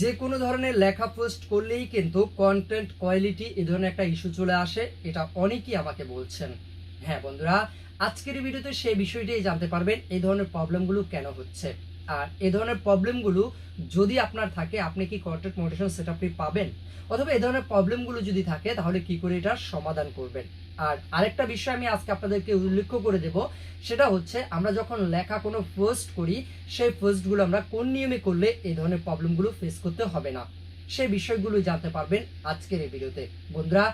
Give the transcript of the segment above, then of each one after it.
যে কোনো ধরনের লেখা পোস্ট করলেই কিন্তু কন্টেন্ট কোয়ালিটি এ ধরনের একটা ইস্যু চলে আসে, এটা অনেকেই আমাকে বলছেন। হ্যাঁ বন্ধুরা, আজকের ভিডিওতে সেই বিষয়টাই জানতে পারবেন, এই ধরনের প্রবলেমগুলো কেন হচ্ছে। আর এ ধরনের প্রবলেমগুলো যদি আপনার থাকে, আপনি কি কন্টেন্ট মোটিভেশন সেট পাবেন? অথবা এ ধরনের প্রবলেমগুলো যদি থাকে, তাহলে কি করে এটার সমাধান করবেন? আর আরেকটা বিষয় আমি আজকে আপনাদেরকে উল্লেখ করে দেব, সেটা হচ্ছে আমরা যখন লেখা কোনো পোস্ট করি, সেই পোস্টগুলো আমরা কোন নিয়মে করলে এই ধরনের প্রবলেমগুলো ফেস করতে হবে না? সেই বিষয়গুলো জানতে পারবেন আজকের এই ভিডিওতে। বন্ধুরা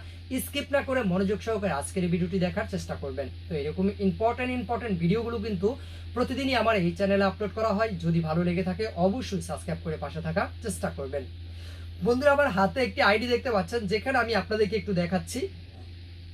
স্কিপ না করে মনোযোগ সহকারে আজকের এই ভিডিওটি দেখার চেষ্টা করবেন। তো এরকম ইম্পর্টেন্ট ইম্পর্টেন্ট ভিডিওগুলো কিন্তু প্রতিদিনই আমার এই চ্যানেলে আপলোড করা হয়। যদি ভালো লেগে থাকে, অবশ্যই সাবস্ক্রাইব করে পাশে থাকার চেষ্টা করবেন। বন্ধুরা, আমার হাতে একটি আইডি দেখতে পাচ্ছেন, যেখানে আমি আপনাদেরকে একটু দেখাচ্ছি।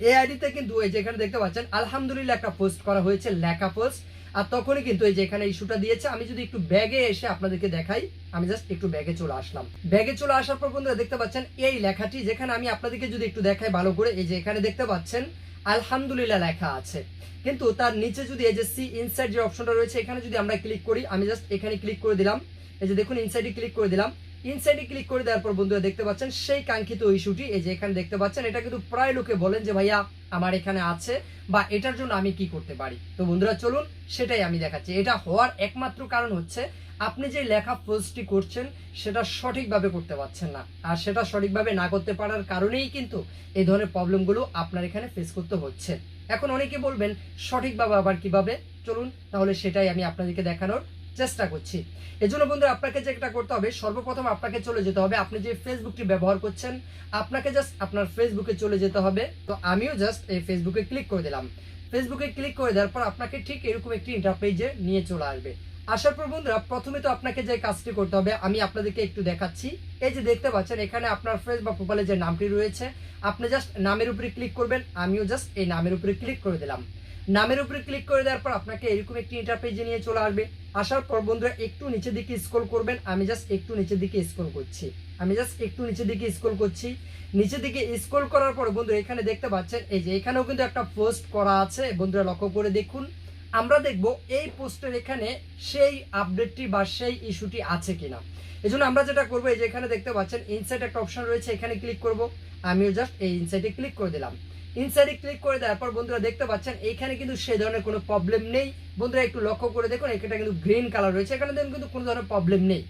এই আইডিতে কিন্তু এই যেখানে দেখতে পাচ্ছেন, আলহামদুলিল্লাহ একটা পোস্ট করা হয়েছে, লেখা পোস্ট আর তখনই কিন্তু এই যে এখানে ইস্যুটা দিয়েছে, আমি যদি একটু ব্যাগে এসে আপনাদেরকে দেখাই, আমি জাস্ট একটু ব্যাগে চলে আসলাম। ব্যাগে চলে আসার পর বন্ধুরা দেখতে পাচ্ছেন, এই লেখাটি যেখানে আমি আপনাদেরকে যদি একটু দেখাই ভালো করে, এই যে এখানে দেখতে পাচ্ছেন, আলহামদুলিল্লাহ লেখা আছে। কিন্তু তার নিচে যদি এই যে সি ইনসাইড যে অপশনটা রয়েছে, এখানে যদি আমরা ক্লিক করি, আমি জাস্ট এখানে ক্লিক করে দিলাম। এই যে দেখুন ইনসাইডে ক্লিক করে দিলাম। ইনসাইডে ক্লিক করে দেওয়ার পর বন্ধুরা দেখতে পাচ্ছেন সেই কাঙ্ক্ষিত ইস্যুটি, এই যে এখানে দেখতে পাচ্ছেন, এটা কিন্তু প্রায় লোকে বলেন যে, ভাইয়া, আমার এখানে আছে বা এটার জন্য আমি কি করতে পারি? তো বন্ধুরা চলুন, সেটাই আমি দেখাচ্ছি। এটা হওয়ার একমাত্র কারণ হচ্ছে, আপনি যে লেখা পোস্টটি করছেন, সেটা সঠিকভাবে করতে পারছেন না। আর সেটা সঠিকভাবে না করতে পারার কারণেই কিন্তু এই ধরনের প্রবলেমগুলো আপনার এখানে ফেস করতে হচ্ছে। এখন অনেকে বলবেন, সঠিকভাবে আবার কীভাবে? চলুন, তাহলে সেটাই আমি আপনাদেরকে দেখানোর চেষ্টা করছি। এই জন্য বন্ধুরা, আপনাকে যেটা করতে হবে, সর্বপ্রথম আপনাকে চলে যেতে হবে। আপনি যে ফেসবুকটি ব্যবহার করছেন, আপনাকে জাস্ট আপনার ফেসবুকে চলে যেতে হবে। তো আমিও জাস্ট এই ফেসবুকে ক্লিক করে দিলাম। ফেসবুকে ক্লিক করে দেওয়ার পর আপনাকে ঠিক এরকম একটি ইন্টারপেজে নিয়ে চলে আসবে। আসার পর বন্ধুরা, প্রথমে তো আপনাকে যে কাজটি করতে হবে, আমি আপনাদেরকে একটু দেখাচ্ছি। এই যে দেখতে পাচ্ছেন, এখানে আপনার ফেস বা প্রোফাইলে যে নামটি রয়েছে, আপনি জাস্ট নামের উপরে ক্লিক করবেন, আমিও জাস্ট এই নামের উপরে ক্লিক করে দিলাম। নামের উপরে ক্লিক করে দেওয়ার পর আপনাকে এরকম একটি ইন্টারপেজে নিয়ে চলে আসবে। আসার পর বন্ধুরা একটু নিচের দিকে স্ক্রল করবেন, আমি জাস্ট একটু নিচের দিকে স্ক্রল করছি। আমি জাস্ট একটু নিচের দিকে স্ক্রল করছি। নিচের দিকে স্ক্রল করার পর বন্ধুরা এখানে দেখতে পাচ্ছেন, এই যে এখানেও কিন্তু একটা পোস্ট করা আছে, বন্ধুরা লক্ষ্য করে দেখুন। আমরা দেখব এই পোস্টের এখানে সেই আপডেটটি বা সেই ইস্যুটি আছে কিনা। এই জন্য আমরা যেটা করব, এই যে এখানে দেখতে পাচ্ছেন ইনসাইট একটা অপশন রয়েছে, এখানে ক্লিক করব। আমিও জাস্ট এই ইনসাইটে ক্লিক করে দিলাম। ইনসাইডে ক্লিক করে দেওয়ার পর বন্ধুরা দেখতে পাচ্ছেন এখানে কিন্তু সেই ধরনের কোনো প্রবলেম নেই। বন্ধুরা একটু লক্ষ্য করে দেখুন এখানে কিন্তু গ্রিন কালার রয়েছে। এখানে দেখুন কিন্তু কোনো ধরনের প্রবলেম নেই।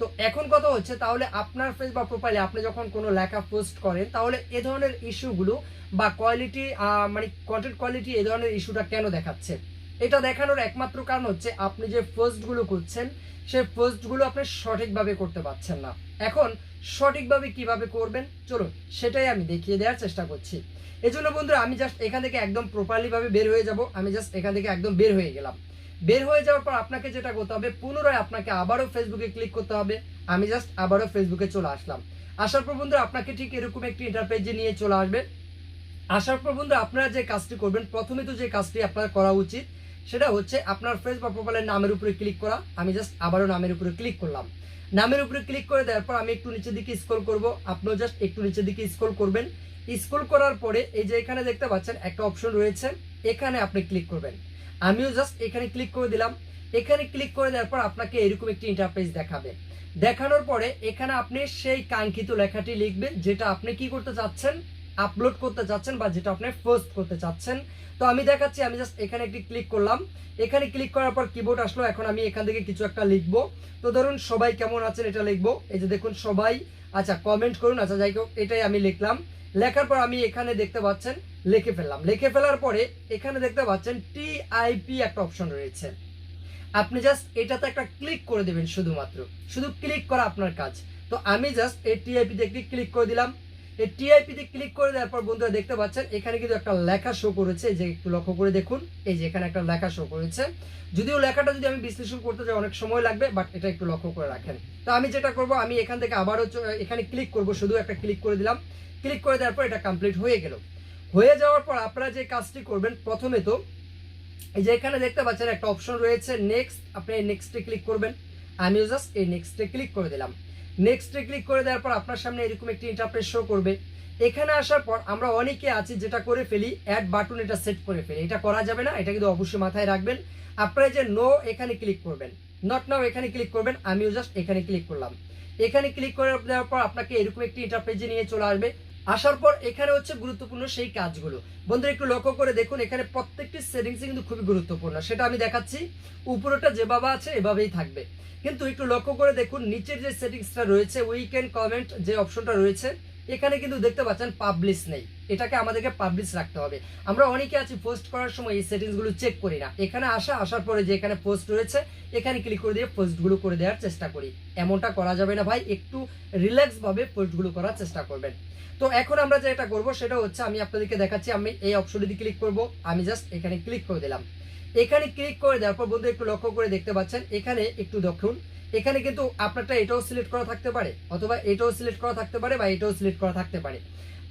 তো এখন কথা হচ্ছে, তাহলে আপনার ফেস বা প্রোফাইলে আপনি যখন কোনো লেখা পোস্ট করেন, তাহলে এ ধরনের ইস্যুগুলো বা কোয়ালিটি মানে কন্টেন্ট কোয়ালিটি এ ধরনের ইস্যুটা কেন দেখাচ্ছে? এটা দেখানোর একমাত্র কারণ হচ্ছে, আপনি যে পোস্টগুলো করছেন সেই পোস্টগুলো আপনি সঠিকভাবে করতে পারছেন না। এখন সঠিকভাবে কীভাবে করবেন? চলুন, সেটাই আমি দেখিয়ে দেওয়ার চেষ্টা করছি। এই জন্য বন্ধুরা, আমি জাস্ট এখান থেকে একদম প্রপারলি ভাবে বের হয়ে যাব। আমি জাস্ট এখান থেকে একদম বের হয়ে গেলাম। বের হয়ে যাওয়ার পর আপনাকে যেটা করতে হবে, পুনরায় আপনাকে আবারও ফেসবুকে ক্লিক করতে হবে। আমি জাস্ট আবারও ফেসবুকে চলে আসলাম। আসার পর বন্ধুরা, আপনাকে ঠিক এরকম একটি ইন্টারপেজে নিয়ে চলে আসবে। আসার পর বন্ধুরা, আপনারা যে কাজটি করবেন, প্রথমে তো যে কাজটি আপনার করা উচিত সেটা হচ্ছে আপনার ফেস বা প্রোফাইলের নামের উপরে ক্লিক করা। আমি জাস্ট আবারও নামের উপরে ক্লিক করলাম। নামের উপরে ক্লিক করে দেওয়ার পর আমি একটু নিচের দিকে স্ক্রল করব। আপনিও জাস্ট একটু নিচের দিকে স্ক্রল করবেন। স্ক্রল করার পরে এই যে এখানে দেখতে পাচ্ছেন, একটা অপশন রয়েছে। এখানে আপনি ক্লিক করবেন। আমিও জাস্ট এখানে ক্লিক করে দিলাম। এখানে ক্লিক করে দেওয়ার পর আপনাকে এরকম একটি ইন্টারফেস দেখাবে। দেখানোর পরে এখানে আপনি সেই কাঙ্ক্ষিত লেখাটি লিখবেন, যেটা আপনি কি করতে চাচ্ছেন? আপলোড করতে চাচ্ছেন বা যেটা আপনি পোস্ট করতে চাচ্ছেন। তো আমি দেখাচ্ছি, আমি জাস্ট এখানে একটি ক্লিক করলাম। এখানে ক্লিক করার পর কিবোর্ড আসলো, এখন আমি এখান থেকে কিছু একটা লিখব। তো ধরুন, সবাই কেমন আছেন এটা লিখব। এই যে দেখুন, সবাই আচ্ছা কমেন্ট করুন। আচ্ছা যাই হোক, এটাই আমি লিখলাম। লেখার পর আমি এখানে দেখতে পাচ্ছেন, লিখে ফেললাম। লিখে ফেলার পরে এখানে দেখতে পাচ্ছেন টিআইপি একটা অপশন রয়েছে। আপনি জাস্ট এটাতে একটা ক্লিক করে দেবেন শুধুমাত্র। শুধু ক্লিক করা আপনার কাজ। তো আমি জাস্ট এই টিআইপিতে একটি ক্লিক করে দিলাম। এই টিআইপিতে ক্লিক করে দেওয়ার পর বন্ধুরা দেখতে পাচ্ছেন, এখানে কিন্তু একটা লেখা শো করেছে যে একটু লক্ষ্য করে দেখুন, এই যে এখানে একটা লেখা শো করেছে। যদিও লেখাটা যদি আমি বিশ্লেষণ করতে যাই, অনেক সময় লাগবে বাট এটা একটু লক্ষ্য করে রাখেন। তো আমি যেটা করব, আমি এখান থেকে আবারও এখানে ক্লিক করব, শুধু একটা ক্লিক করে দিলাম। ক্লিক করে দেওয়ার পর এটা কমপ্লিট হয়ে গেল। হয়ে যাওয়ার পর আপনারা যে কাজটি করবেন, প্রথমে তো এই যে এখানে দেখতে পাচ্ছেন একটা অপশন রয়েছে নেক্সট আপনি এই নেক্সটে ক্লিক করবেন। আমিও জাস্ট এই নেক্সটে ক্লিক করে দিলাম। নেক্সটে ক্লিক করে দেওয়ার পর আপনার সামনে এরকম একটি ইন্টারপ্রেস শো করবে। এখানে আসার পর আমরা অনেকে আছি যেটা করে ফেলি অ্যাড বাটন এটা সেট করে ফেলি। এটা করা যাবে না, এটা কিন্তু অবশ্যই মাথায় রাখবেন। আপনারা যে নো এখানে ক্লিক করবেন। নট নাও এখানে ক্লিক করবেন, আমিও জাস্ট এখানে ক্লিক করলাম। এখানে ক্লিক করে দেওয়ার পর আপনাকে এরকম একটি ইন্টারপ্রেজে নিয়ে চলে আসবে। আসার পর এখানে হচ্ছে গুরুত্বপূর্ণ সেই কাজগুলো। বন্ধুরা, একটু লক্ষ্য করে দেখুন, এখানে প্রত্যেকটি সেটিংসই কিন্তু খুবই গুরুত্বপূর্ণ। সেটা আমি দেখাচ্ছি। উপরেটা যেভাবে আছে, এভাবেই থাকবে। কিন্তু একটু লক্ষ্য করে দেখুন, নিচের যে সেটিংসটা রয়েছে উইকেন্ড কমেন্ট যে অপশনটা রয়েছে এখানে কিন্তু দেখতে পাচ্ছেন পাবলিশ নেই। এটাকে আমাদেরকে পাবলিশ রাখতে হবে। আমরা অনেকে আছি পোস্ট করার সময় এই সেটিংসগুলো চেক করি না। এখানে আসা, আসার পরে যে এখানে পোস্ট রয়েছে, এখানে ক্লিক করে দিয়ে পোস্টগুলো করে দেওয়ার চেষ্টা করি। এমনটা করা যাবে না ভাই, একটু রিল্যাক্স ভাবে পোস্টগুলো করার চেষ্টা করবেন। তো এখন আমরা যেটা করব, সেটা হচ্ছে আমি আপনাদেরকে দেখাচ্ছি। আমি এই অপশনটি ক্লিক করব। আমি জাস্ট এখানে ক্লিক করে দিলাম। এখানে ক্লিক করে দেওয়ার পর বন্ধু, একটু লক্ষ্য করে দেখতে পাচ্ছেন, এখানে একটু দেখুন। এখানে কিন্তু আপনারটা এটাও সিলেক্ট করা থাকতে পারে, অথবা এটাও সিলেক্ট করা থাকতে পারে বা এটাও সিলেক্ট করা থাকতে পারে।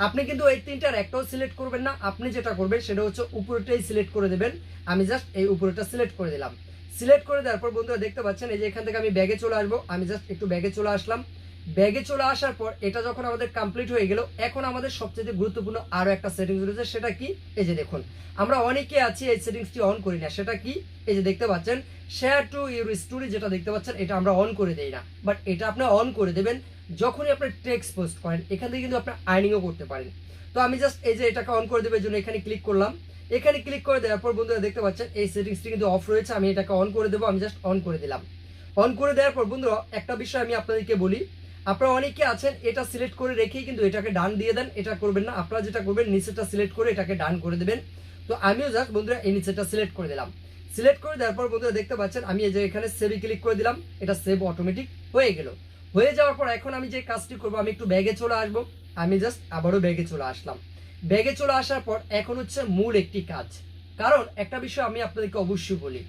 আপনি কিন্তু এই তিনটার একটাও সিলেক্ট করবেন না, আপনি যেটা করবেন সেটা হচ্ছে উপরেটাই সিলেক্ট করে দেবেন। আমি জাস্ট এই উপরেটা সিলেক্ট করে দিলাম। সিলেক্ট করে দেওয়ার পর বন্ধুরা দেখতে পাচ্ছেন, এই যে এখান থেকে আমি ব্যাগে চলে আসব, আমি জাস্ট একটু ব্যাগে চলে আসলাম। ব্যাগে চলে আসার পর এটা যখন আমাদের কমপ্লিট হয়ে গেল, এখন আমাদের সবচেয়ে গুরুত্বপূর্ণ আরও একটা সেটিংস রয়েছে, সেটা কি? এই যে দেখুন, আমরা অনেকে আছি এই সেটিংসটি অন করি না, সেটা কি? এই যে দেখতে পাচ্ছেন শেয়ার টু ইউর স্টোরি যেটা দেখতে পাচ্ছেন, এটা আমরা অন করে দেই না। বাট এটা আপনি অন করে দেবেন যখনই আপনি টেক্সট পোস্ট করেন, এখান থেকে কিন্তু আপনি আর্নিংও করতে পারেন। তো আমি জাস্ট এই যে এটাকে অন করে দেবার জন্য এখানে ক্লিক করলাম। এখানে ক্লিক করে দেওয়ার পর বন্ধুরা দেখতে পাচ্ছেন, এই সেটিংসটি কিন্তু অফ রয়েছে, আমি এটাকে অন করে দেবো, আমি জাস্ট অন করে দিলাম। অন করে দেওয়ার পর বন্ধুরা, একটা বিষয় আমি আপনাদেরকে বলি আপনারা অনেকে আছেন, এটা সিলেক্ট করে রেখেই কিন্তু এটাকে ডান দিয়ে দেন, এটা করবেন না। আপনারা যেটা করবেন নিচেটা সিলেক্ট করে এটাকে ডান করে দেবেন। তো আমিও জাস্ট বন্ধুরা এই নিচেটা সিলেক্ট করে দিলাম। সিলেক্ট করে দেওয়ার পর বন্ধুরা দেখতে পাচ্ছেন, আমি এই যে এখানে সেভে ক্লিক করে দিলাম, এটা সেভ অটোমেটিক হয়ে গেল। হয়ে যাওয়ার পর এখন আমি যে কাজটি করব, আমি একটু ব্যাগে চলে আসব। আমি জাস্ট আবারও ব্যাগে চলে আসলাম। ব্যাগে চলে আসার পর এখন হচ্ছে মূল একটি কাজ। কারণ একটা বিষয় আমি আপনাদেরকে অবশ্যই বলি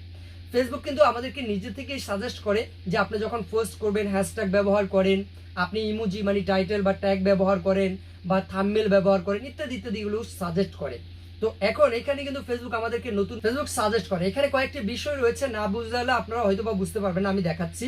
ফেসবুক কিন্তু আমাদেরকে নিজে থেকেই সাজেস্ট করে যে আপনি যখন পোস্ট করবেন হ্যাশট্যাগ ব্যবহার করেন, আপনি ইমোজি মানে টাইটেল বা ট্যাগ ব্যবহার করেন বা থামমেল ব্যবহার করেন, ইত্যাদি ইত্যাদি এগুলো সাজেস্ট করে। তো এখন এখানে কিন্তু ফেসবুক আমাদেরকে নতুন ফেসবুক সাজেস্ট করে। এখানে কয়েকটি বিষয় রয়েছে, না বুঝলে আপনারা হয়তো বা বুঝতে পারবেন, আমি দেখাচ্ছি।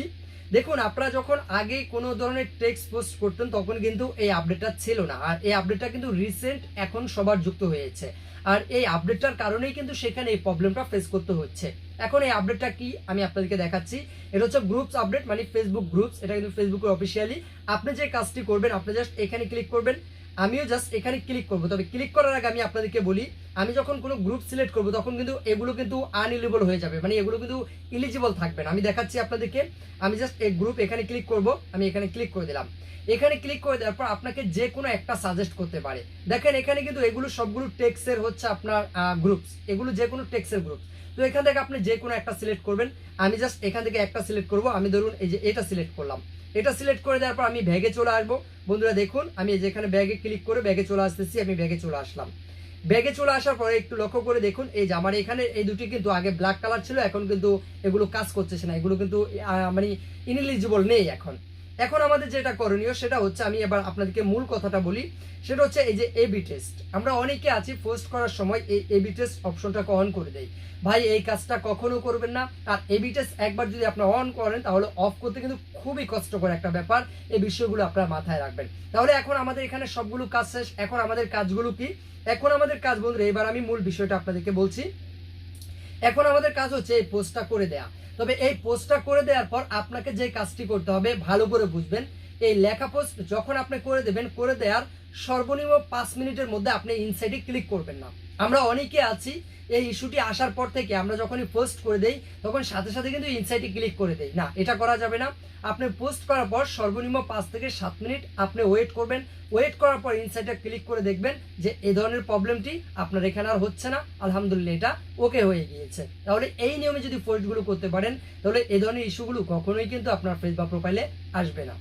দেখুন, আপনারা যখন আগে কোনো ধরনের টেক্সট পোস্ট করতেন, তখন কিন্তু এই আপডেটটা ছিল না। আর এই আপডেটটা কিন্তু রিসেন্ট এখন সবার যুক্ত হয়েছে। আর এই আপডেটটার কারণেই কিন্তু সেখানে এই প্রবলেমটা ফেস করতে হচ্ছে। এখন এই আপডেটটা কি আমি আপনাদেরকে দেখাচ্ছি। এটা হচ্ছে গ্রুপস আপডেট মানে ফেসবুক গ্রুপস এটা কিন্তু ফেসবুকের অফিসিয়ালি আপনি যে কাজটি করবেন, আপনি জাস্ট এখানে ক্লিক করবেন। আমিও জাস্ট এখানে ক্লিক করব। তবে ক্লিক করার আগে আমি আপনাদেরকে বলি, আমি যখন কোনো গ্রুপ সিলেক্ট করব, তখন কিন্তু এগুলো কিন্তু আনইলিবল হয়ে যাবে। মানে এগুলো কিন্তু ইলিজিবল থাকবে না। আমি দেখাচ্ছি আপনাদেরকে। আমি জাস্ট এই গ্রুপ এখানে ক্লিক করব। আমি এখানে ক্লিক করে দিলাম। এখানে ক্লিক করে দেওয়ার পর আপনাকে যে কোনো একটা সাজেস্ট করতে পারে। দেখেন এখানে কিন্তু এগুলো সবগুলো টেক্সের হচ্ছে আপনার গ্রুপস এগুলো যে কোনো টেক্সের গ্রুপ তো এখান থেকে আপনি যে কোনো একটা সিলেক্ট করবেন। আমি জাস্ট এখান থেকে একটা সিলেক্ট করব। আমি ধরুন এই যে এটা সিলেক্ট করলাম। এটা সিলেক্ট করে দেওয়ার পর আমি ব্যাগে চলে আসব। বন্ধুরা দেখুন, আমি যেখানে ব্যাগে ক্লিক করে ব্যাগে চলে আসতেছি, আমি ব্যাগে চলে আসলাম। ব্যাগে চলে আসার পরে একটু লক্ষ্য করে দেখুন, এই যে আমার এখানে এই দুটি কিন্তু আগে ব্ল্যাক কালার ছিল, এখন কিন্তু এগুলো কাজ করতেছে না। এগুলো কিন্তু মানে ইনএলিজিবল নেই এখন। এখন আমাদের যেটা করণীয় সেটা হচ্ছে আমি এবার আপনাদেরকে মূল কথাটা বলি, সেটা হচ্ছে এই যে এবি টেস্ট আমরা অনেকে আছি পোস্ট করার সময় এই এবি টেস্ট অপশনটাকে অন করে দেই। ভাই, এই কাজটা কখনো করবেন না। আর এবি টেস্ট একবার যদি আপনি অন করেন, তাহলে অফ করতে কিন্তু খুবই কষ্টকর একটা ব্যাপার। এই বিষয়গুলো আপনারা মাথায় রাখবেন। তাহলে এখন আমাদের এখানে সবগুলো কাজ শেষ। এখন আমাদের কাজগুলো কি? এখন আমাদের কাজ বন্ধুরা, এবার আমি মূল বিষয়টা আপনাদেরকে বলছি। এখন আমাদের কাজ হচ্ছে এই পোস্টটা করে দেয়া। তবে এই পোস্টটা করে দেওয়ার পর আপনাকে যে কাজটি করতে হবে, ভালো করে বুঝবেন। এই লেখা পোস্ট যখন আপনি করে দেবেন, করে দেওয়ার সর্বনিম্ন পাঁচ মিনিটের মধ্যে আপনি ইনসাইটে ক্লিক করবেন না। আমরা অনেকে আছি এই ইস্যুটি আসার পর থেকে আমরা যখনই পোস্ট করে দেই, তখন সাথে সাথে কিন্তু ইনসাইটে ক্লিক করে দেই। না, এটা করা যাবে না। আপনি পোস্ট করার পর সর্বনিম্ন পাঁচ থেকে সাত মিনিট আপনি ওয়েট করবেন। ওয়েট করার পর ইনসাইটে ক্লিক করে দেখবেন যে এই ধরনের প্রবলেমটি আপনার এখানে আর হচ্ছে না। আলহামদুলিল্লাহ, এটা ওকে হয়ে গিয়েছে। তাহলে এই নিয়মে যদি পোস্টগুলো করতে পারেন, তাহলে এই ধরনের ইস্যুগুলো কখনোই কিন্তু আপনার ফেসবুক প্রোফাইলে আসবে না।